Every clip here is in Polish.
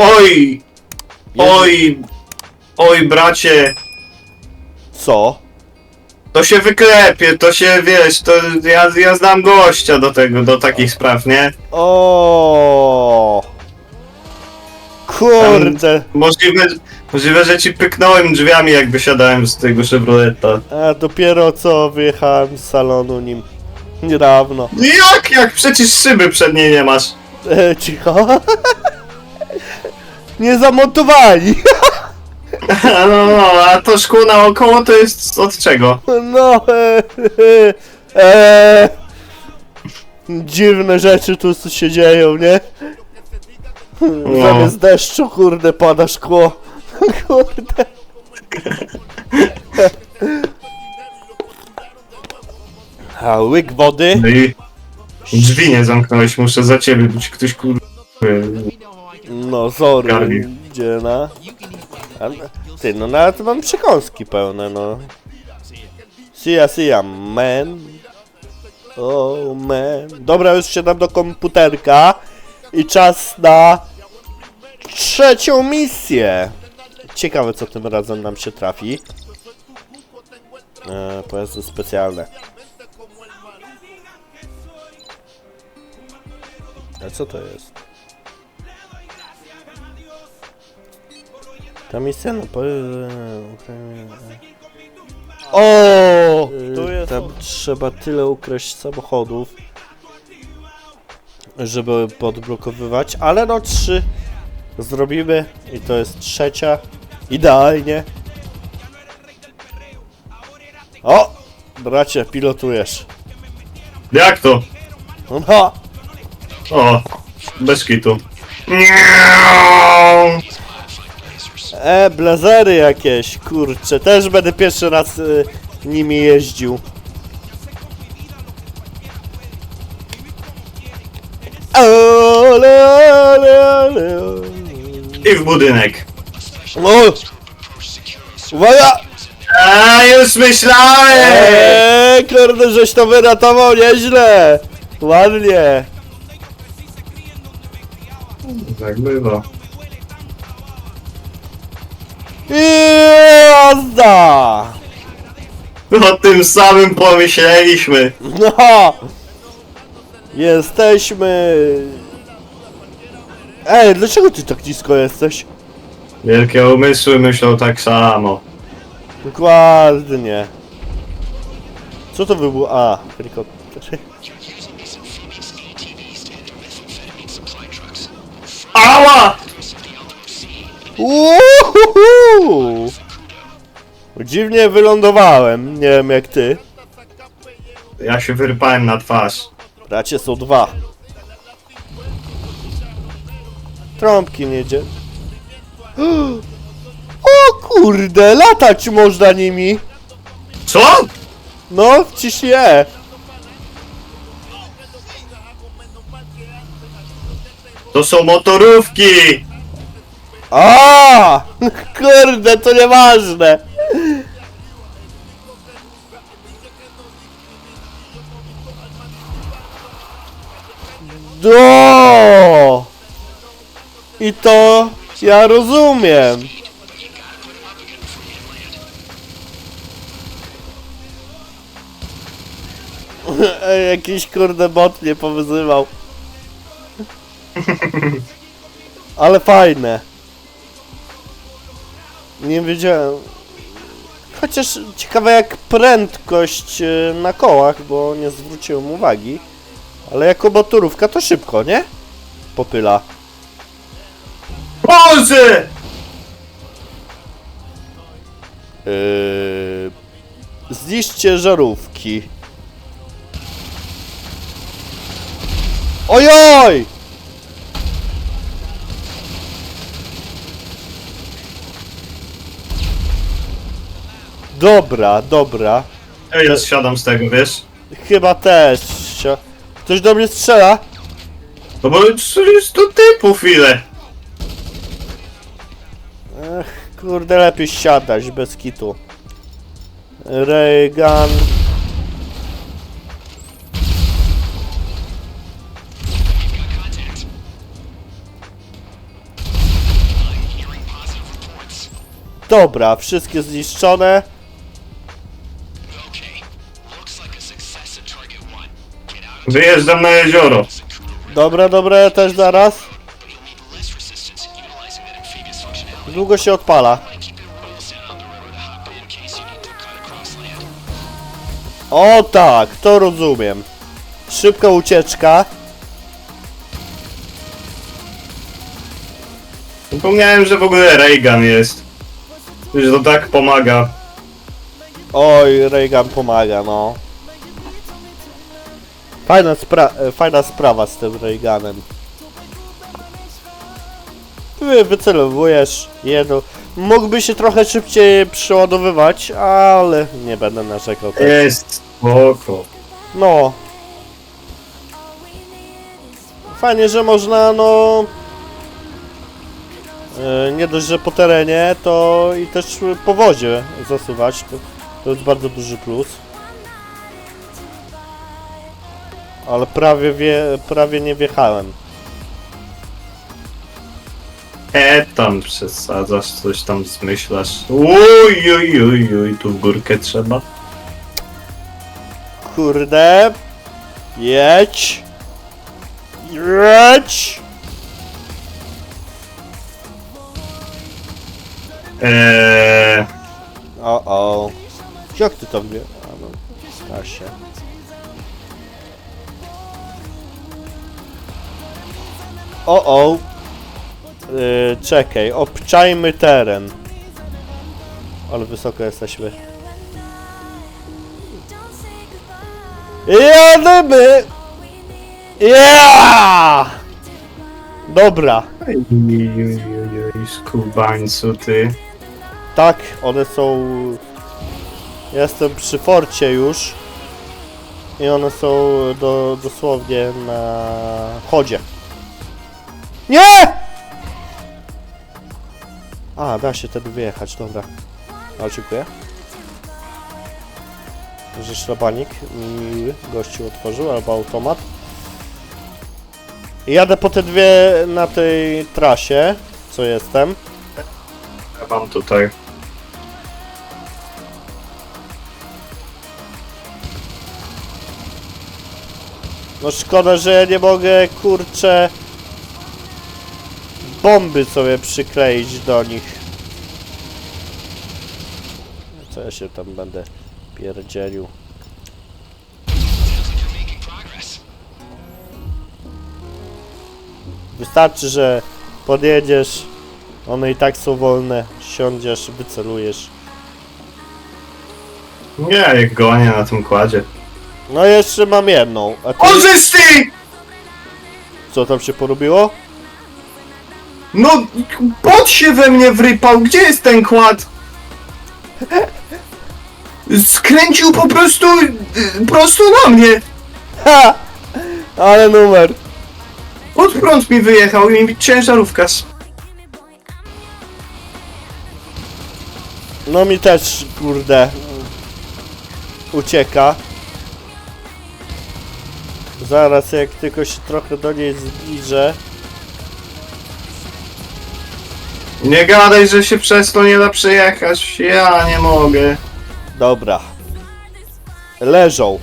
Oj! Oj! Oj, bracie! Co? To się wyklepie, to się, wiesz, to ja, ja znam gościa do tego, do takich spraw, nie? O. Kurde. Możliwe, możliwe, że ci pyknąłem drzwiami, jak wysiadałem z tego Chevroleta. A dopiero co wyjechałem z salonu nim niedawno. Jak, jak? Przecież szyby przedniej nie masz. E, cicho. Nie zamontowali. No, no, a to szkło naokoło to jest od czego? No. E, e, e. Dziwne rzeczy tu się dzieją, nie? No. Zamiast deszczu, kurde, pada szkło. Kurde. A łyk wody? No i drzwi nie zamknąłeś, muszę za ciebie być ktoś kur... No, sorry, Garbi. gdzie na? Ale, ty, no nawet mam przekąski pełne, no. See ya, see ya, man. Oh, man. Dobra, już siadam do komputerka i czas na trzecią misję. Ciekawe, co tym razem nam się trafi. Eee, pojazdy specjalne. A co to jest? Ta misja na po... O! Tu jest... Tam trzeba tyle ukraść samochodów, żeby podblokowywać, ale no trzy zrobimy i to jest trzecia. Idealnie. O! Bracie, pilotujesz. Jak to? No, O, bez kitu. E, blazery jakieś, kurczę, też będę pierwszy raz y, nimi jeździł. Ole, ole, ole. I w budynek. O! Uwaga! A już myślałem! Eee, kurde, żeś to wyratował nieźle! Ładnie! Tak bywa. I jazda! O tym samym pomyśleliśmy. No! Jesteśmy... Ej, dlaczego ty tak nisko jesteś? Wielkie umysły myślą tak samo. Dokładnie. Co to wybuchło? A, helikopter. Uhuhu! Dziwnie wylądowałem, nie wiem jak ty. Ja się wyrypałem na twarz. Bracie są dwa. Trąbki nie dzie... O kurde, latać można nimi. Co? No, wciśnij E. To są motorówki! A! Kurde, to nieważne. Do! I to ja rozumiem. Ej, Jakiś kurde bot mnie powyzywał. Ale fajne. Nie wiedziałem. Chociaż ciekawe jak prędkość e, na kołach, bo nie zwróciłem uwagi. Ale jako motorówka to szybko, nie? Popyla. Boże! Yy... Zniszczcie żarówki. Ojoj! Dobra, dobra. Ja ja zsiadam z tego, wiesz? Chyba też. Ktoś do mnie strzela? No bo jest tu typów ile. Ech, kurde, lepiej siadać bez kitu. Reagan. Dobra, wszystkie zniszczone. Wyjeżdżam na jezioro. Dobra, dobra, ja też zaraz. Długo się odpala. O tak, to rozumiem. Szybka ucieczka. Zapomniałem, że w ogóle Reagan jest. Że to tak pomaga. Oj, Reagan pomaga, no. Fajna, spra e, fajna sprawa z tym Reaganem. Wy wycelowujesz jedno. Mógłby się trochę szybciej przeładowywać, ale nie będę narzekał. Tak. Jest spoko. No. Fajnie, że można, no... e, Nie dość, że po terenie, to i też po wodzie zasuwać. To, to jest bardzo duży plus. Ale prawie, wie, prawie nie wjechałem. E, tam przesadzasz, coś tam zmyślasz. Uj, uj, uj, uj, tu w górkę trzeba. Kurde. Jedź. Jedź. Eee, O, o. Jak ty to wie? A no, O, o. Yy, czekaj, obczajmy teren. Ale wysoko jesteśmy. Jademy! Yeah! Dobra. Oj, skubańcu ty. Tak, one są. Jestem przy forcie już. I one są do, dosłownie na chodzie. Nie! A, da się wtedy wyjechać, dobra. Ale dziękuję. Że szlabanik miły gościu otworzył, albo automat. Jadę po te dwie na tej trasie, co jestem. Ja mam tutaj. No szkoda, że ja nie mogę, kurczę, bomby sobie przykleić do nich. Co ja się tam będę pierdzielił? Wystarczy, że podjedziesz, one i tak są wolne, siądziesz, wycelujesz. Nie, jak gonię na tym kładzie. No jeszcze mam jedną, a ty! co tam się porobiło? No, pot się we mnie wrypał, gdzie jest ten kład? Skręcił po prostu y, prosto na mnie. Ha! Ale numer! Pod prąd mi wyjechał i mi ciężarówka No mi też, kurde, ucieka. Zaraz, jak tylko się trochę do niej zbliżę. Nie gadaj, że się przez to nie da przejechać. Ja nie mogę. Dobra. Leżą.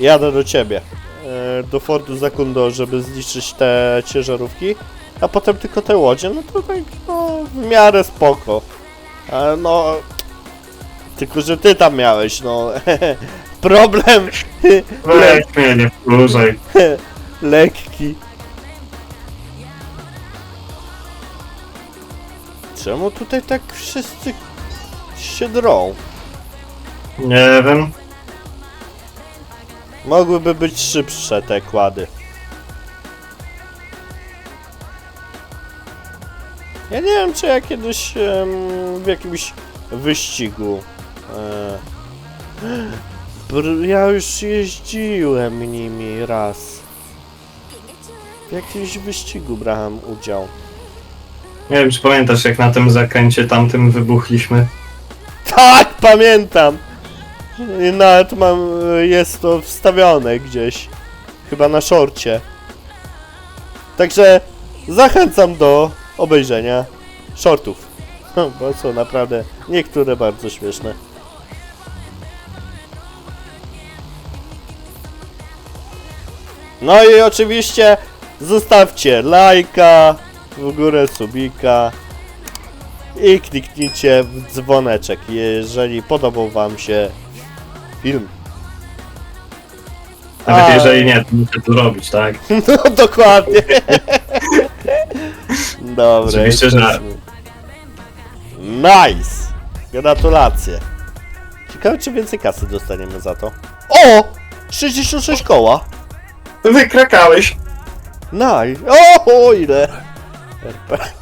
Jadę do ciebie. E, do Fordu Zakundo, żeby zniszczyć te ciężarówki. A potem tylko te łodzie, no to tak, no, w miarę spoko. Ale no... Tylko, że ty tam miałeś, no. Problem Weź mnie, nie wkurzaj. lekki. Czemu tutaj tak wszyscy się drą? Nie wiem. Mogłyby być szybsze te kłady. Ja nie wiem, czy ja kiedyś em, w jakimś wyścigu. E, br- ja już jeździłem nimi raz. W jakimś wyścigu brałem udział. Nie wiem, czy pamiętasz, jak na tym zakręcie tamtym wybuchliśmy. Tak, pamiętam! I Nawet mam, jest to wstawione gdzieś. Chyba na szorcie. Także zachęcam do obejrzenia shortów. Bo są naprawdę niektóre bardzo śmieszne. No i oczywiście zostawcie lajka, w górę subika i kliknijcie w dzwoneczek, jeżeli podobał wam się film. Nawet A. jeżeli nie, to muszę to robić, tak? No dokładnie. Dobra. Oczywiście, że- jesteśmy. Nice! Gratulacje. Ciekawe, czy więcej kasy dostaniemy za to. O! 66 koła. Wykrakałeś. Nice. O, ile? per